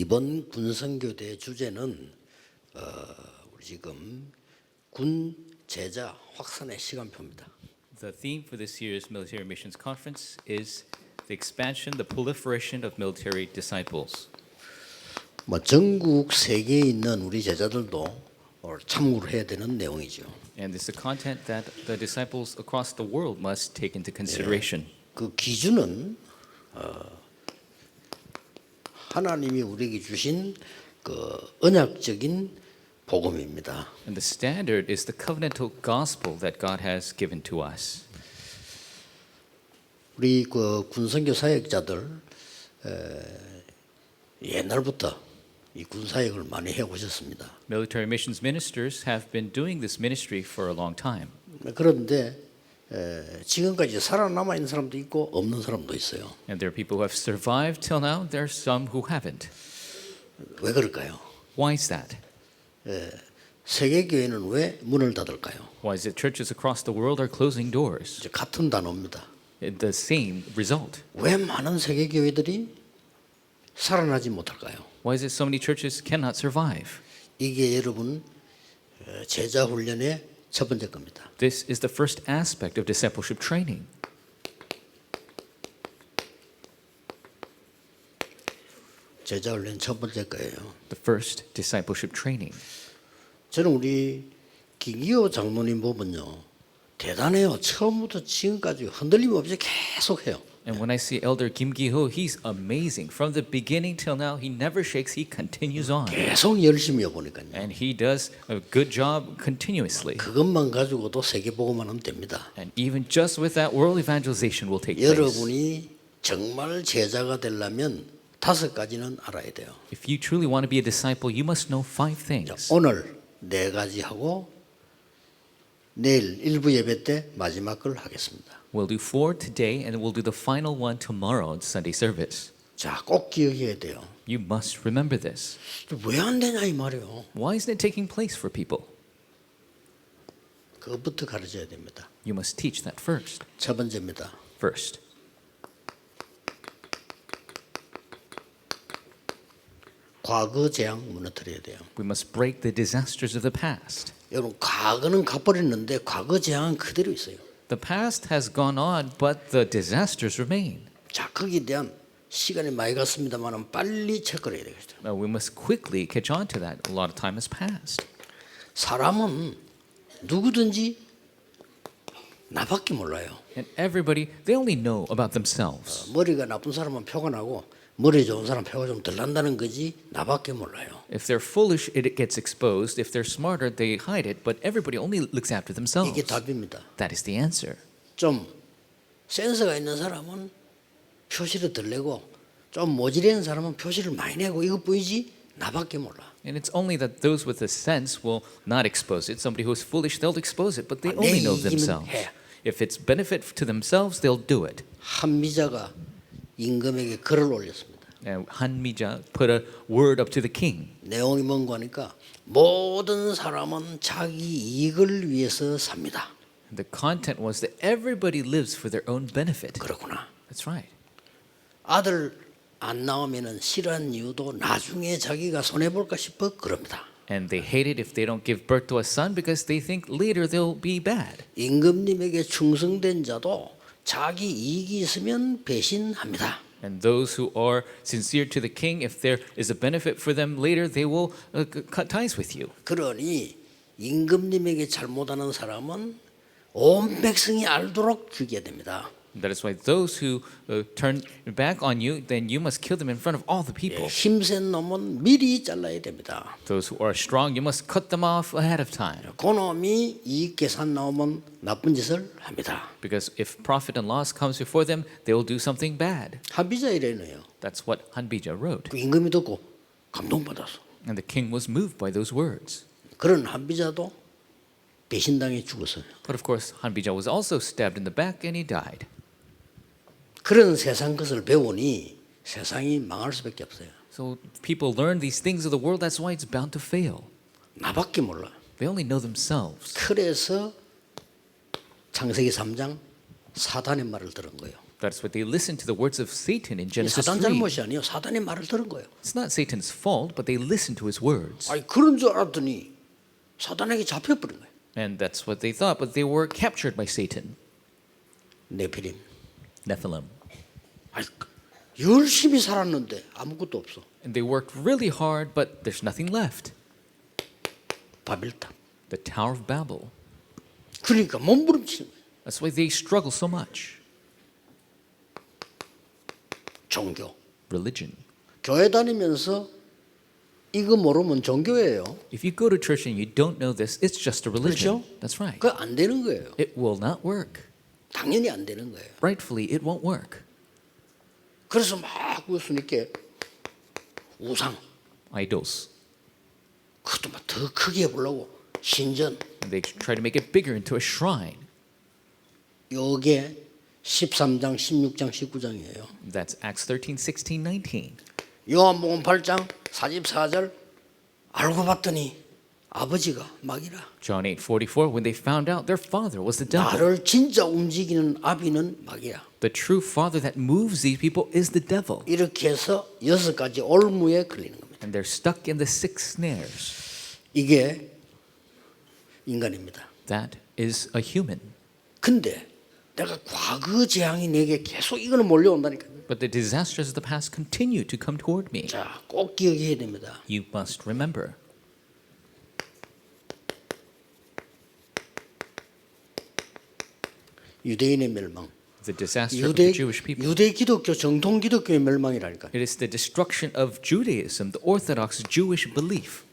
이번 군선교대 주제는 어, 우리 지금 군 제자 확산의 시간표입니다. The theme for this year's Military Missions Conference is the expansion, the proliferation of military disciples. 뭐 전국 세계에 있는 우리 제자들도 참고를 해야 되는 내용이죠. And it's the content that the disciples across the world must take into consideration. 그 기준은 어, 하나님이 우리에게 주신 그 언약적인 복음입니다. And the standard is the covenantal gospel that God has given to us. 우리 그 군선교 사역자들 에, 옛날부터 이 군사역을 많이 해 오셨습니다. Military missions ministers have been doing this ministry for a long time. 그런데 에, 지금까지 살아남아 있는 사람도 있고 없는 사람도 있어요. And there are people who have survived till now, there are some who haven't. 왜 그럴까요? Why is that? 세계 교회는 왜 문을 닫을까요? Why is it churches across the world are closing doors? 이제 같은 단어입니다. The same result. 왜 많은 세계 교회들이 살아나지 못할까요? Why is it so many churches cannot survive? 이게 여러분 어, 제자 훈련의 첫 번째 겁니다. This is the first aspect of discipleship training. 제자 훈련 첫 번째 거예요. The first discipleship training. 저는 우리 김기호 장로님 보면요 대단해요. 처음부터 지금까지 흔들림 없이 계속 해요. And when I see Elder Kim Gi-ho, he's amazing. From the beginning till now, he never shakes, he continues on. 계속 열심히 해 보니까요. And he does a good job continuously. 그것만 가지고도 세계 보고만 하면 됩니다. And even just with that, world evangelization will take place. 여러분이 정말 제자가 되려면 다섯 가지는 알아야 돼요. If you truly want to be a disciple, you must know five things. 오늘 네 가지 하고 내일 일부 예배 때 마지막 걸 하겠습니다. We'll do four today, and we'll do the final one tomorrow in Sunday service. 자, 꼭 기억해야 돼요. You must remember this. 왜 안 되냐 이 말이에요. Why isn't it taking place for people? 그것부터 가르쳐야 됩니다. You must teach that first. 첫 번째입니다. First, 과거 재앙 무너뜨려야 돼요. we must break the disasters of the past. 여러분 과거는 가버렸는데 과거 재앙은 그대로 있어요. The past has gone on, but the disasters remain. 자, 거기에 대한 시간이 많이 갔습니다만 빨리 체크를 해야 되겠죠. Now, we must quickly catch on to that. A lot of time has passed. 사람은 누구든지 나밖에 몰라요. And everybody, they only know about themselves. 머리가 나쁜 사람은 표가 나고 머리 좋은 사람 표가 좀덜 난다는 거지 나밖에 몰라요. If they're foolish, it gets exposed. If they're smarter, they hide it. But everybody only looks after themselves. 이게 답입니다. That is the answer. 좀 센스가 있는 사람은 표시를 덜 내고 좀 모질한 사람은 표시를 많이 내고 이것뿐이지 나밖에 몰라. And it's only that those with the sense will not expose it. Somebody who's foolish, they'll expose it, but they 내 only know themselves. 해. If it's benefit to themselves, they'll do it. 한미자가 임금에게 글을 올렸습니다. And Han Mija put a word up to the king. 내용이 뭔가 하니까 모든 사람은 자기 이익을 위해서 삽니다. The content was that everybody lives for their own benefit. 그렇구나. That's right. 아들 안 나오면은 싫어한 이유도 나중에 자기가 손해 볼까 싶어 그럽니다. And they hate it if they don't give birth to a son because they think later they'll be bad. 임금님에게 충성된 자도 자기 이익이 있으면 배신합니다. And those who are sincere to the king, if there is a benefit for them later, they will uh, cut ties with you. 그러니 임금님에게 잘못하는 사람은 온 백성이 알도록 죽여야 됩니다. That is why those who uh, turn back on you, then you must kill them in front of all the 예, people. 힘센 놈은 미리 잘라야 됩니다. Those who are strong, you must cut them off ahead of time. 그놈이 이익 계산 나오면 나쁜 짓을 합니다. Because if profit and loss comes before them, they will do something bad. 합의자 이래네요. That's what Hanbija wrote. 그 임금이 듣고 감동받았어. And the king was moved by those words. 그런 합의자도 배신당해 죽었어요. But of course, Hanbija was also stabbed in the back and he died. 그런 세상 것을 배우니 세상이 망할 수밖에 없어요. So people learn these things of the world, that's why it's bound to fail. 나밖에 몰라. They only know themselves. 그래서 창세기 3장 사단의 말을 들은 거예요. That's what they listened to the words of Satan in 이 Genesis 사단 3. 잘못이 아니에요. 사단의 말을 들은 거예요. It's not Satan's fault, but they listened to his words. 아니 그런 줄 알았더니 사단에게 잡혀버린 거예요. And that's what they thought, but they were captured by Satan. 네피림. Nephilim. 아니 열심히 살았는데 아무것도 없어. And they worked really hard, but there's nothing left. 바빌탑. The Tower of Babel. 그러니까 몸부림치는 거예요. That's why they struggle so much. 종교. Religion. 교회 다니면서 이거 모르면 종교예요. If you go to church and you don't know this, it's just a religion. 그렇죠? That's right. 그거 안 되는 거예요. It will not work. 당연히 안 되는 거예요. Rightfully, it won't work. 그래서 막 예수님께 우상 Idols. 그것도 막 더 크게 해보려고 신전 And they try to make it bigger into a shrine. 요게 13장, 16장, 19장이에요. That's Acts 13, 16, 19. 요한복음 8장 44절 알고 봤더니 아버지가 막이라. John 8, 44, when they found out their father was the devil. 나를 진짜 움직이는 아비는 막이야. The true father that moves these people is the devil. 이렇게 해서 여섯 가지 올무에 걸리는 겁니다. And they're stuck in the six snares. 이게 인간입니다. That is a human. 근데 내가 과거 재앙이 내게 계속 이거는 몰려온다니까요. But the disasters of the past continue to come toward me. 자, 꼭 기억해야 됩니다. You must remember. 유대인의 멸망. The disaster of 유대 the Jewish people. 유대 기독교 정통 기독교의 멸망이라니까. It is the destruction of Judaism, the Orthodox Jewish belief.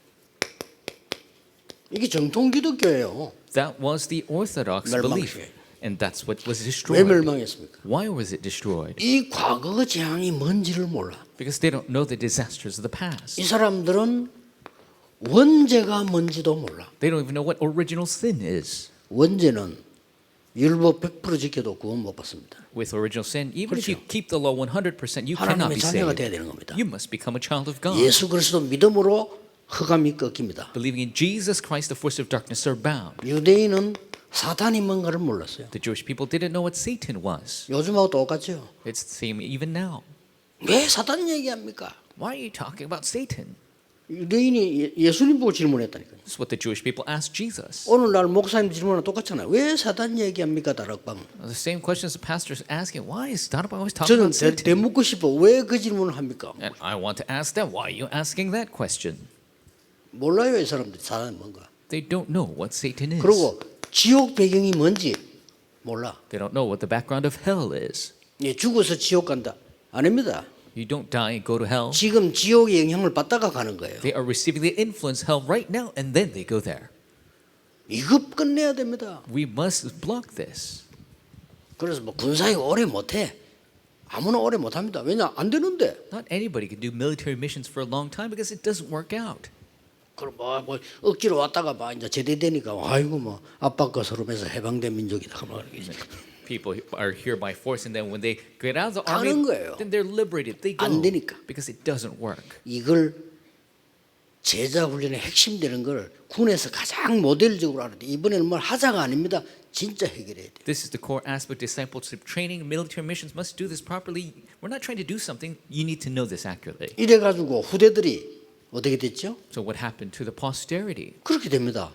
이게 정통 기독교예요. That was the Orthodox belief. And that's what was 왜 destroyed. 멸망했습니까? Why was it destroyed? 이 과거 재앙이 뭔지를 몰라. Because they don't know the disasters of the past. 이 사람들은 원죄가 뭔지도 몰라. They don't even know what original sin is. 원죄는 율법 100% 지켜도 구원 못 받습니다. With original sin, even if 그렇죠. you keep the law 100%, you cannot 하나님의 be 자녀가 saved. 돼야 되는 겁니다. You must become a child of God. 예수 그리스도 믿음으로 흑암이 꺾입니다. Believing in Jesus Christ, the force of darkness are bound. 유대인은 사탄이 뭔가를 몰랐어요. The Jewish people didn't know what Satan was. 요즘하고 똑같죠. It's the same even now. 왜 사탄 얘기합니까? Why are you talking about Satan? 유대인이 예- 예수님 보고 질문했다니까요. This is what the Jewish people asked Jesus. 오늘날 목사님 질문은 똑같잖아요. 왜 사탄 얘기합니까, 다락방? The same questions the pastor is asking. Why is Donald always talking 저는 about 대, Satan? 대묻고 싶어. 왜 그 질문을 합니까? And I want to ask them, why are you asking that question? 몰라요, 이 사람들이 사탄이 뭔가. They don't know what Satan is. 그리고 지옥 배경이 뭔지 몰라. They don't know what the background of hell is. 예, 죽어서 지옥 간다. 아닙니다. You don't die and go to hell. 지금 지옥의 영향을 받다가 가는 거예요. They are receiving the influence hell right now, and then they go there. 이거 끝내야 됩니다. We must block this. 그래서 뭐 군사역 오래 못해. 아무나 오래 못합니다. 왜냐 안 되는데. Not anybody can do military missions for a long time because it doesn't work out. 그럼 뭐, 뭐 억지로 왔다가 막 이제 제대되니까 아이고 뭐 압박과 서름에서 해방된 민족이다. 막 이렇게. People are here by force, and then when they get out of the 가는 army, 거예요. then they're liberated. They go 안 되니까. because it doesn't work. 이걸 제자 훈련의 핵심 되는 걸 군에서 가장 모델적으로 알아야 돼. 이번에는 뭘 하자가 아닙니다. 진짜 해결해야 돼. This is the core aspect of discipleship training. Military missions must do this properly. We're not trying to do something. You need to know this accurately. 이래 가지고 후대들이 어떻게 됐죠? So what happened to the posterity? 그렇게 됩니다.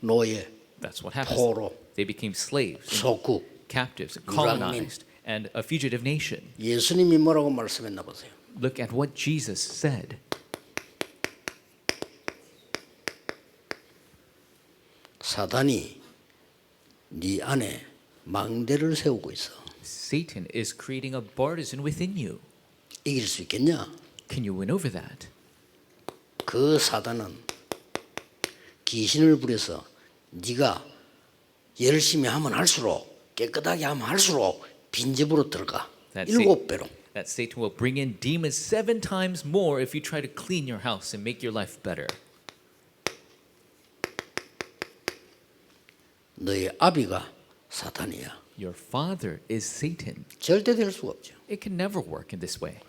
노예, That's what happens. 포로, They became slaves, 속국. captives, 유랑민. colonized, and a fugitive nation. 예수님이 뭐라고 말씀했나 보세요. Look at what Jesus said. 사단이 네 안에 망대를 세우고 있어. Satan is creating a partisan within you. 이길 수 있겠냐? Can you win over that? 그 사단은 귀신을 부려서 네가 열심히 하면 할수록 깨끗하게 하면 할수록 빈집으로 들어가. 일곱 배로. That Satan will bring in demons seven times more if you try to clean your house and make your life better. 너의 아비가 사탄이야. Your father is Satan. 절대 될 수가 없죠. It can never work in this way.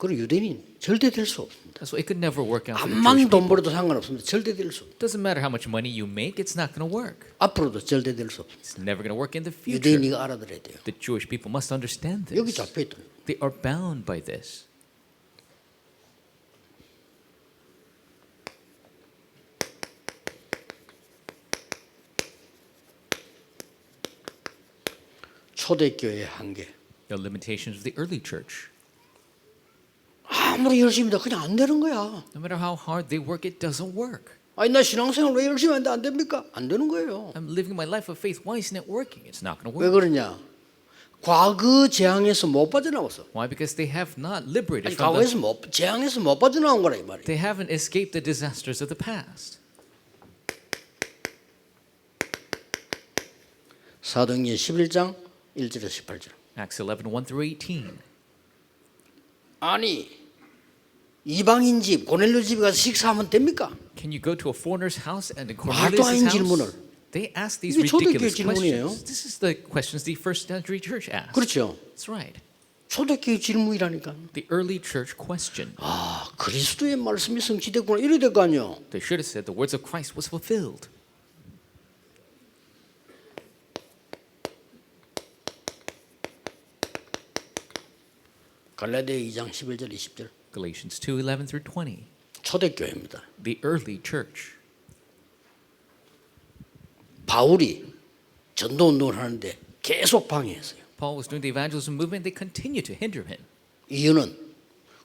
그리고 유대인이 절대 될 수 없습니다. Why it could never work out 암만 돈. 벌어도 상관없습니다. 절대 될 수. 없- Doesn't matter how much money you make, it's not going to work. 앞으로도 절대 될 수 없습니다. It's never going to work in the future. 유대인이 이거 알아들어야 돼요. The Jewish people must understand 여기 this. 잡혀 있다. They are bound by this. 초대교회의 한계. The limitations of the early church. 아무리 열심히 다 그냥 안 되는 거야. No matter how hard they work, it doesn't work. 아니 나 신앙생활 왜 열심히 하는데 안 됩니까? 안 되는 거예요. I'm living my life of faith. Why isn't it working? It's not going to 왜 work. 그러냐? 과거 재앙에서 못 빠져나왔어. Why? Because they have not liberated 아니 from the, 과거에서 못 재앙에서 못 빠져나온 거라 이 말이야. they haven't escaped the disasters of the past. 사도행전 11장 1절에서 18절. Acts 11, 1 through 18. 아니 이방인 집 고넬료 집에 가서 식사하면 됩니까? Can you go to a foreigner's house and 말도 안 Cornelius' house? 질문을. They ask these 이게 초대교회 ridiculous 질문이에요. questions. This is the questions the first century church asked. 그렇죠. That's right. 초대교회 질문이라니까. The early church question. 아 그리스도의 말씀이 성취됐구나 이래 될거 아니요. They should have said the words of Christ was fulfilled. 갈라디아 2장 11절 20절. Galatians 2, 11 through 20. 초대교회입니다. The early church. 바울이 전도 운동을 하는데 계속 방해했어요. Paul was doing the evangelism movement. They continued to hinder him. 이유는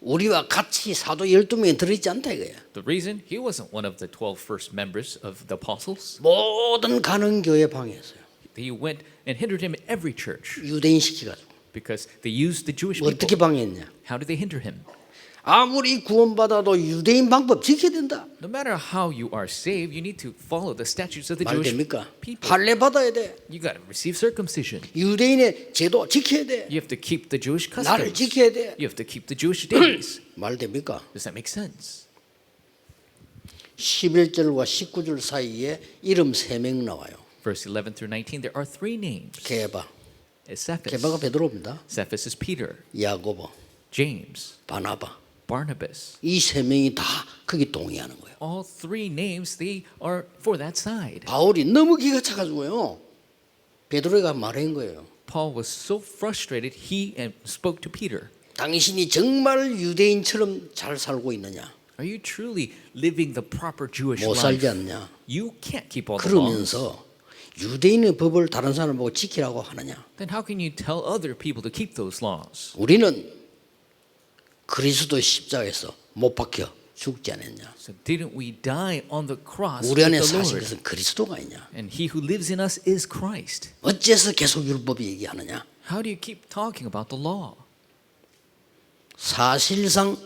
우리와 같이 사도 12명이 들어있지 않다 이거야. The reason he wasn't one of the 12 first members of the apostles. 모든 가는 교회 방해했어요. He went and hindered him in every church 유대인 시키가지고. because they used the Jewish 어떻게 people. 방해했냐? How did they hinder him? 아무리 구원받아도 유대인 방법 지켜야 된다. No matter how you are saved, you need to follow the statutes of the 말 Jewish 됩니까? people. 할례 받아야 돼. You got to receive circumcision. 유대인의 제도 지켜야 돼. You have to keep the Jewish 나를 customs. 지켜야 돼. You have to keep the Jewish days. 말 됩니까? Does that make sense? 11절과 19절 사이에 이름 3명 나와요. Verse 11 through 19, there are three names. 게바. It's Cephas. 게바가 베드로입니다. Cephas is Peter, 야고보, James, 바나바. Barnabas. 이 세 명이 다 거기 동의하는 거예요. All three names, they are for that side. 바울이 너무 기가 차가지고요. 베드로가 말한 거예요. Paul was so frustrated, he and spoke to Peter. 당신이 정말 유대인처럼 잘 살고 있느냐? Are you truly living the proper Jewish 못 살지 life? 않냐? You can't keep all the laws. 그러면서 유대인의 법을 다른 사람 보고 지키라고 하느냐? Then how can you tell other people to keep those laws? 우리는 그리스도 십자가에서 못 박혀 죽지 않았냐? So didn't we die on the cross 우리 with 안에 the 사신 Lord? 것은 그리스도가 있냐? And he who lives in us is Christ. 어째서 계속 율법이 얘기하느냐? How do you keep talking about the law? 사실상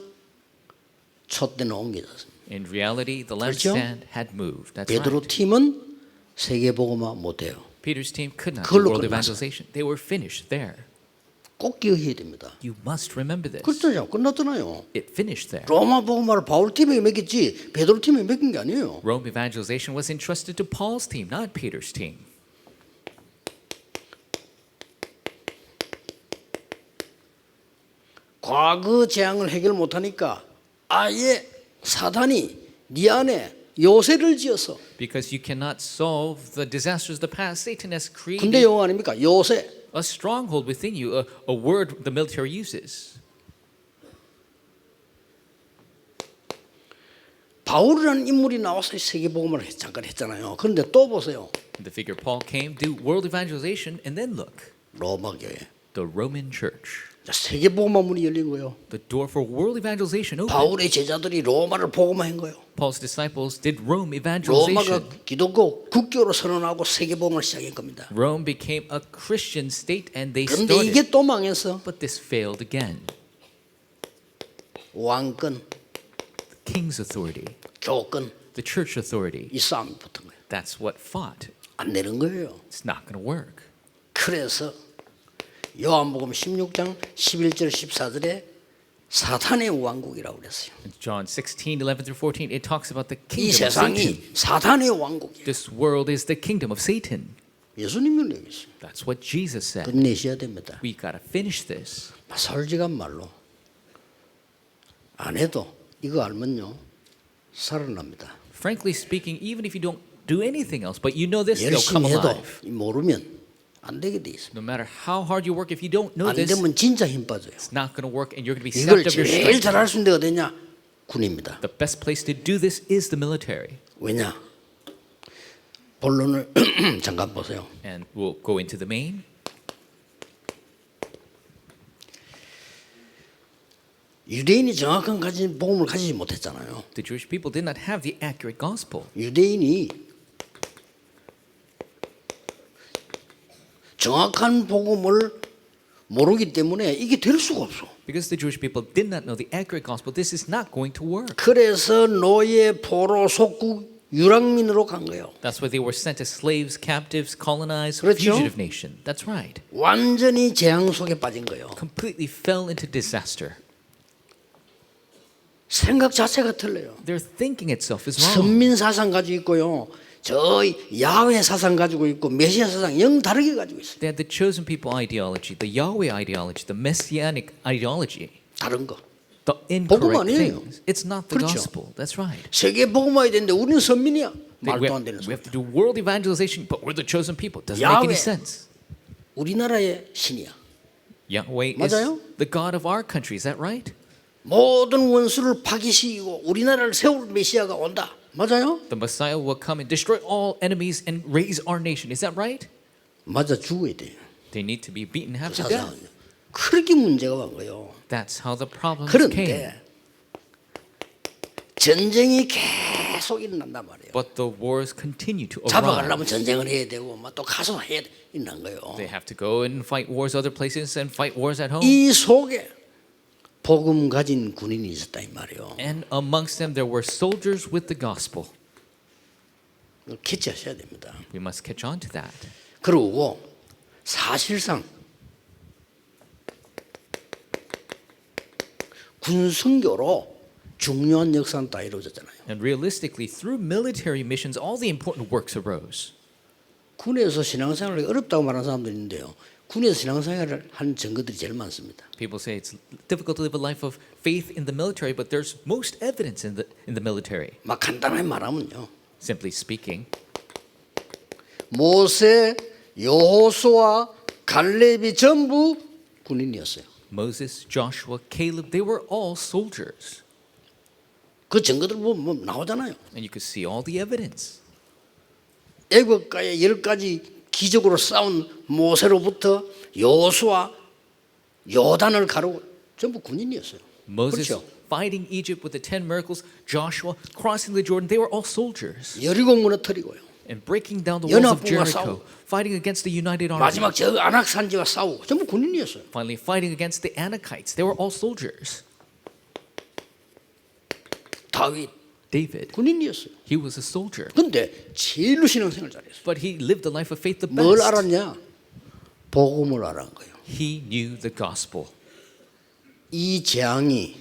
촛대는 옮겨졌습니다. In reality, the 그렇죠? lampstand had moved. That's 베드로 right. 팀은 세계복음화 못해요. Peter's team could not do 그걸로 world 끝났어. evangelization. They were finished there. 꼭 기억해야 됩니다. You must remember this. 그렇잖아요. 끝났잖아요. It finished there. 로마 복음화를 바울 팀에 맡겼지 베드로 팀에 맡긴 게 아니에요. Rome evangelization was entrusted to Paul's team, not Peter's team. 과거 재앙을 해결 못하니까 아예 사단이 네 안에 요새를 지어서 Because you cannot solve the disasters of the past, Satan has created 용어 아닙니까? 요새. a stronghold within you, a, a word the military uses. 바울이라는 인물이 나와서 세계복음을 했- 잠깐 했잖아요. 그런데 또 보세요. The figure Paul came, do world evangelization, and then look, 로마 교회. the Roman church. 자, 세계복음화 문이 열린 거예요. The door for world evangelization opened. 바울의 제자들이 로마를 복음화한 거예요. Paul's disciples did Rome 로마가 evangelization. 기독교 국교로 선언하고 세계복음을 시작한 겁니다. Rome became a Christian state and they 그런데 started. 이게 또 망했어. But this failed again. 왕권, King's authority, 교권 the church authority. 이 싸움이 붙은 거예요. That's what fought. 안 되는 거예요. It's not going to work. 그래서 요한복음 16장 11절 14절에 사탄의 왕국이라고 그랬어요. John 16, 11 through 14, it talks about the 이 kingdom of Satan. 세상이 사탄의 왕국이에요. This world is the kingdom of Satan. 예수님이 얘기했어요. That's what Jesus said. 끝내셔야 됩니다. We got to finish this. 솔직한 말로 안 해도 이거 알면요 살아납니다. Frankly speaking, even if you don't do anything else, but you know this, they'll come 열심히 해도 alive. 모르면 안 되게 돼 있어. No matter how hard you work, if you don't know 안 this, 되면 진짜 힘 빠져요. it's not going to work and you're going to be 이걸 sapped of your 제일 strength. 잘할 수 있는 데가 어디냐? 군입니다. The best place to do this is the military. 왜냐? 본론을 잠깐 보세요. And we'll go into the main. 유대인이 정확한 가진 복음을 가지지 못했잖아요. The Jewish people did not have the accurate gospel. 유대인이 정확한 복음을 모르기 때문에 이게 될 수가 없어. Because the Jewish people did not know the accurate gospel, this is not going to work. 그래서 노예, 포로, 속국, 유랑민으로 간 거예요. That's why they were sent as slaves, captives, colonized, 그렇죠? fugitive nation. That's right. 완전히 재앙 속에 빠진 거예요. Completely fell into disaster. 생각 자체가 틀려요. Their thinking itself is wrong. 선민 사상 가지고 있고요. 저 야훼 사상 가지고 있고 메시아 사상 영 다르게 가지고 있어요. They had the chosen people ideology, the Yahweh ideology, the messianic ideology, 다른 거. the incorrect things. It's not the 그렇죠. gospel. That's right. 세계 복음화야 되는데 우리는 선민이야. They- 말도 we, 안 have, 되는 we 소리. have to do world evangelization, but we're the chosen people. Doesn't make any Yahweh. sense. 우리나라의 신이야. Yahweh 맞아요? is the God of our country. Is that right? 모든 원수를 파기시키고 우리나라를 세울 메시아가 온다. 맞아요? The Messiah will come and destroy all enemies and raise our nation. Is that right? 맞아 죽어야 돼. They need to be beaten half 그 to death. 사상은요. 그렇게 문제가 온 거예요. That's how the problems 그런데 came. 전쟁이 계속 일어난단 말이에요. But the wars continue to arise. 잡아가려면 전쟁을 해야 되고 막 또 가서 해야 일어난 거예요. They have to go and fight wars other places and fight wars at home. 이 속에 복음 가진 군인이 있었다 이 말이에요. And amongst them there were soldiers with the gospel. 캐치하셔야 됩니다. We must catch on to that. 그리고 사실상 군성교로 중요한 역사는 다 이루어졌잖아요. And realistically, through military missions, all the important works arose. 군에서 신앙생활이 어렵다고 말하는 사람들이 있는데요. 군에서 신앙생활을 한 증거들이 제일 많습니다. People say it's difficult to live a life of faith in the military, but there's most evidence in the in the military. 막 간단하게 말하면요. Simply speaking, 모세, 여호수아, 갈렙이 전부 군인이었어요. Moses, Joshua, Caleb, they were all soldiers. 그 증거들 보면 뭐 나오잖아요. And you could see all the evidence. 애국가의 열 가지 기적으로 싸운 모세로부터 여호수아, 요단을 가르고 전부 군인이었어요. Moses 그렇죠. fighting Egypt with the 10 miracles, Joshua crossing the Jordan, they were all soldiers. 여리고 무너뜨리고요. And breaking down the walls of Jericho, 싸우고. fighting against the united army. 마지막 저 안악산지와 싸우고 전부 군인이었어요. Finally, fighting against the Anakites, they were all soldiers. 다윗 David, 군인이었어요. he was a soldier, 근데 제일로 신앙생활 잘했어요. but he lived the life of faith the 뭘 best. 알았냐? 복음을 알은 거예요. He knew the gospel. 이 재앙이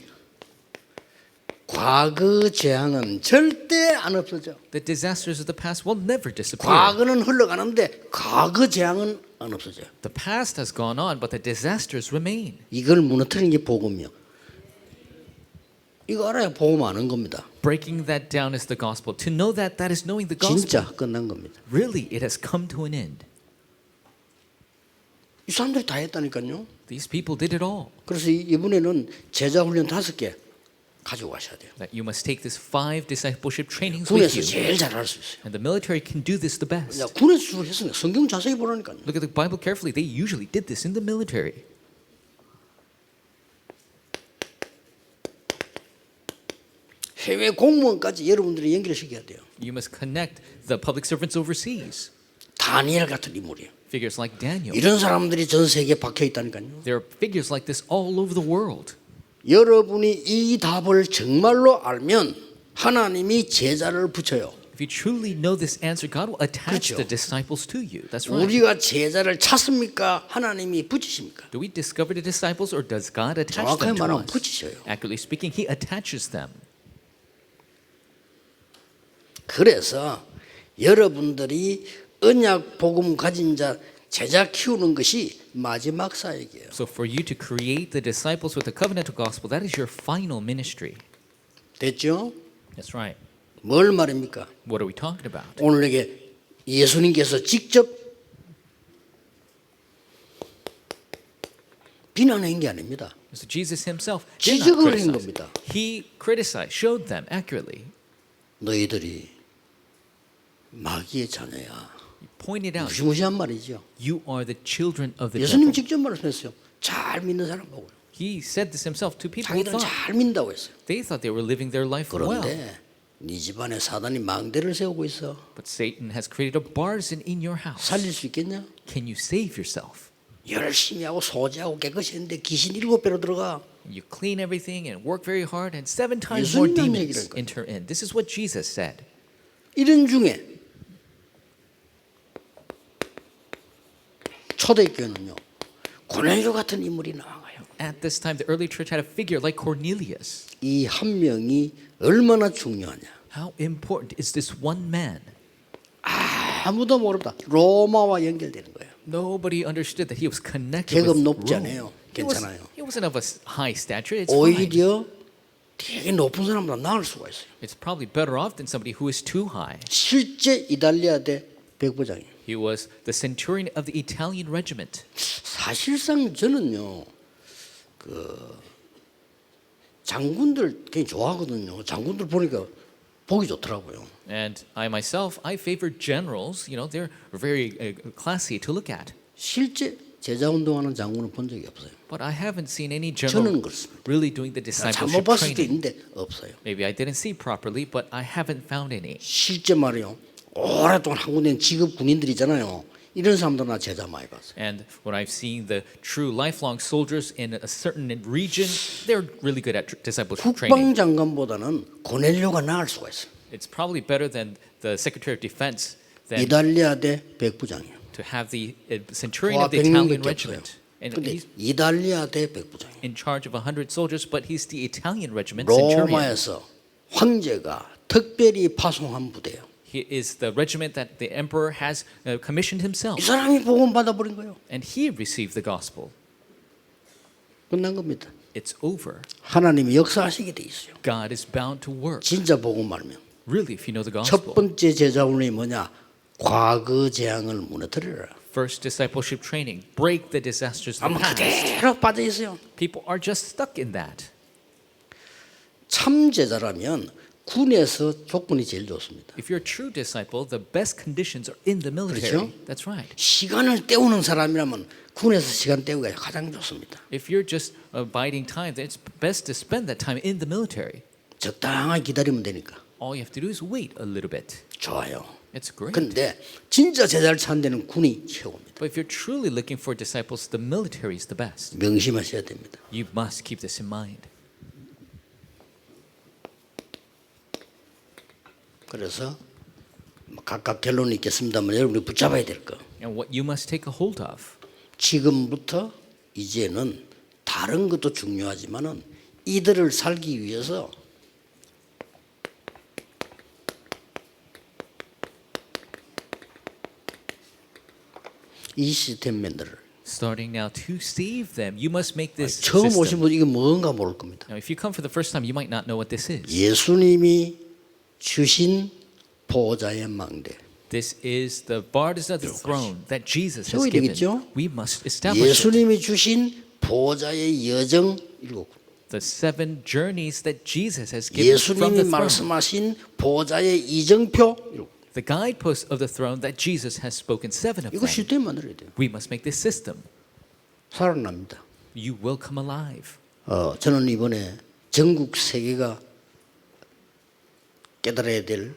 과거 재앙은 절대 안 없어져. The disasters of the past will never disappear. 과거는 흘러가는데 과거 재앙은 안 없어져요. The past has gone on, but the disasters remain. 이걸 무너뜨리는 게 복음이요. 이거 알아야 복음 아는 겁니다. Breaking that down is the gospel. To know that, that is knowing the gospel. 진짜 끝난 겁니다. Really, it has come to an end. 이 사람들이 다 했다니까요. These people did it all. 그래서 이- 이번에는 제자 훈련 다섯 개 가지고 가셔야 돼요. That you must take this five discipleship trainings 군에서 with you. 제일 잘할 수 있어요. And the military can do this the best. 야, 군에서 했으니까 성경 자세히 보라니까요. Look at the Bible carefully. They usually did this in the military. 해외 공무원까지 여러분들이 연결시켜야 돼요. You must connect the public servants overseas. 다니엘 같은 인물이에요. Figures like Daniel. 이런 사람들이 전 세계에 박혀 있다니까요. There are figures like this all over the world. 여러분이 이 답을 정말로 알면 하나님이 제자를 붙여요. If you truly know this answer, God will attach 그렇죠. the disciples to you. That's right. 우리가 제자를 찾습니까? 하나님이 붙이십니까? Do we discover the disciples or does God attach 정확하게 them to 말하면 us? 붙이셔요. Accurately speaking, He attaches them. 그래서 여러분들이 언약 복음 가진 자 제자 키우는 것이 마지막 사역이에요. So for you to create the disciples with the covenantal gospel, that is your final ministry. 됐죠? That's right. 뭘 말입니까? What are we talking about? 오늘 내게 예수님께서 직접 비난한 게 아닙니다. So Jesus himself did not 지적을 한 criticize. 겁니다. He criticized, showed them accurately. 너희들이 마귀의 자녀야. Pointed out, 무시무시한 말이죠. you are the children of the 예수님 devil. 직접 말씀했어요. 잘 믿는 사람 보고요. He said this himself to people 자기들은 thought 잘 믿는다고 했어요. they thought they were living their life well. 그런데 네 집안에 사단이 망대를 세우고 있어. But Satan has created a barson in your house. 살릴 수 있겠냐? Can you save yourself? 열심히 하고 소지하고 깨끗이 했는데 귀신 일곱 배로 들어가. You clean everything and work very hard, and seven times more 예수님 demons 얘기를 할까요? enter in. This is what Jesus said. 이런 중에 초대교회는요 고넬료 같은 인물이 나와요. At this time, the early church had a figure like Cornelius. 이 한 명이 얼마나 중요하냐? How important is this one man? 아무도 모른다. 로마와 연결되는 거예요. Nobody understood that he was connected 계급 with 높지 Rome. 않아요. He, was, 괜찮아요. he wasn't of a s- high stature. It's fine. 오히려 되게 높은 사람보다 나을 수가 있어요. It's probably better off than somebody who is too high. 실제 이탈리아 대 백부장이에요. He was the centurion of the Italian regiment. 사실상 저는요 그 장군들 굉장히 좋아하거든요. 장군들 보니까 보기 좋더라고요. And I myself, I favor generals. You know, they're very uh, classy to look at. 실제 제자 운동하는 장군을 본 적이 없어요. But I haven't seen any 저는 general 그렇습니다. really doing the 잘못 discipleship 봤을 때 training. 있는데 없어요. Maybe I didn't see properly, but I haven't found any. 실제 말이요. 오랫동안 한 군데 직업 군인들이잖아요. 이런 사람들 나 제자 많이 봤어요. And when I've seen the true lifelong soldiers in a certain region, they're really good at discipleship training. 국방장관보다는 고넬료가 나을 수가 있어요. It's probably better than the Secretary of Defense than 이탈리아 대 백부장이에요. to have the uh, centurion 와 of the Italian 100명밖에 없어요. regiment. And 근데 he's 이탈리아 대 백부장이에요. in charge of 100 soldiers, but he's the Italian regiment centurion. 로마에서 황제가 특별히 파송한 부대예요. He is the regiment that the emperor has uh, commissioned himself. 이 사람이 복음 받아버린 거예요. And he received the gospel. 끝난 겁니다. It's over. 하나님이 역사하시게 돼 있어요. God is bound to work. 진짜 복음 말면 Really, if you know the 첫 gospel. 번째 제자훈련이 뭐냐? 과거 재앙을 무너뜨려라. First discipleship training. Break the disasters of the 아마 past. 그대로 빠져 있어요. People are just stuck in that. 참 제자라면 군에서 조건이 제일 좋습니다. If you're a true disciple, the best conditions are in the military. 그렇죠? That's right. 시간을 때우는 사람이라면 군에서 시간 때우기가 가장 좋습니다. If you're just abiding time, then it's best to spend that time in the military. 적당하게 기다리면 되니까 All you have to do is wait a little bit. 좋아요. It's great. 근데 진짜 제자를 찾는 데는 군이 최고입니다. But if you're truly looking for disciples, the military is the best. 명심하셔야 됩니다. You must keep this in mind. 그래서 뭐 각각 결론이 있겠습니다만 여러분이 붙잡아야 될 거. And what you must take a hold of 지금부터 이제는 다른 것도 중요하지만은 이들을 살기 위해서 이 시스템맨들을 Starting now to save them, you must make this 처음 오신 system. 분 이게 뭔가 모를 겁니다. Now, if you come for the first time, you might not know what this is. 예수님이 주신 보호자의 망대. This is the borders of the throne that Jesus has given. We must establish. 예수님이 주신 보호자의 여정 일곱. the seven journeys that Jesus has given from 예수님이 the throne. 말씀하신 보호자의 이정표 일곱. The guideposts of the throne that Jesus has spoken, seven of 이거 them. 시스템 만들어야 돼요. We must make this system. 살아납니다. You will come alive. 어, 저는 이번에 전국 세계가 깨달아야 될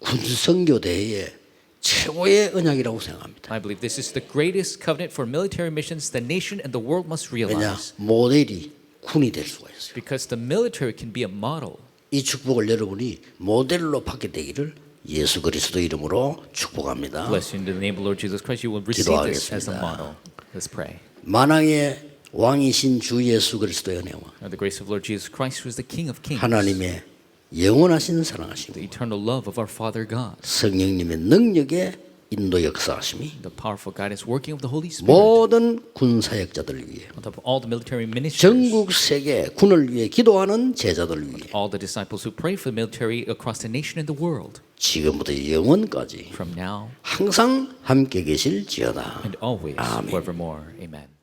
군선교 대회의 최고의 언약이라고 생각합니다. I believe this is the greatest covenant for military missions the nation and the world must 왜냐 realize. 모델이 군이 될 수가 있어요. Because the military can be a model. 이 축복을 여러분이 모델로 받게 되기를 예수 그리스도 이름으로 축복합니다. Bless you in the name of Lord Jesus Christ. You will receive this as a model. Let's pray. 만왕의 왕이신 주 예수 그리스도의 은혜와 the grace of Lord Jesus Christ, who is the King of Kings, 하나님의 영원하신 사랑하시고 the eternal love of our Father God, 성령님의 능력에 인도 역사하심이 the powerful guidance working of the Holy Spirit 모든 군사역자들 위해 on top of all the military ministers, 전국 세계 군을 위해 기도하는 제자들 위해 all the disciples who pray for the military across the nation and the world, 지금부터 영원까지 from now 항상 함께 계실지어다. and always, forevermore. Amen.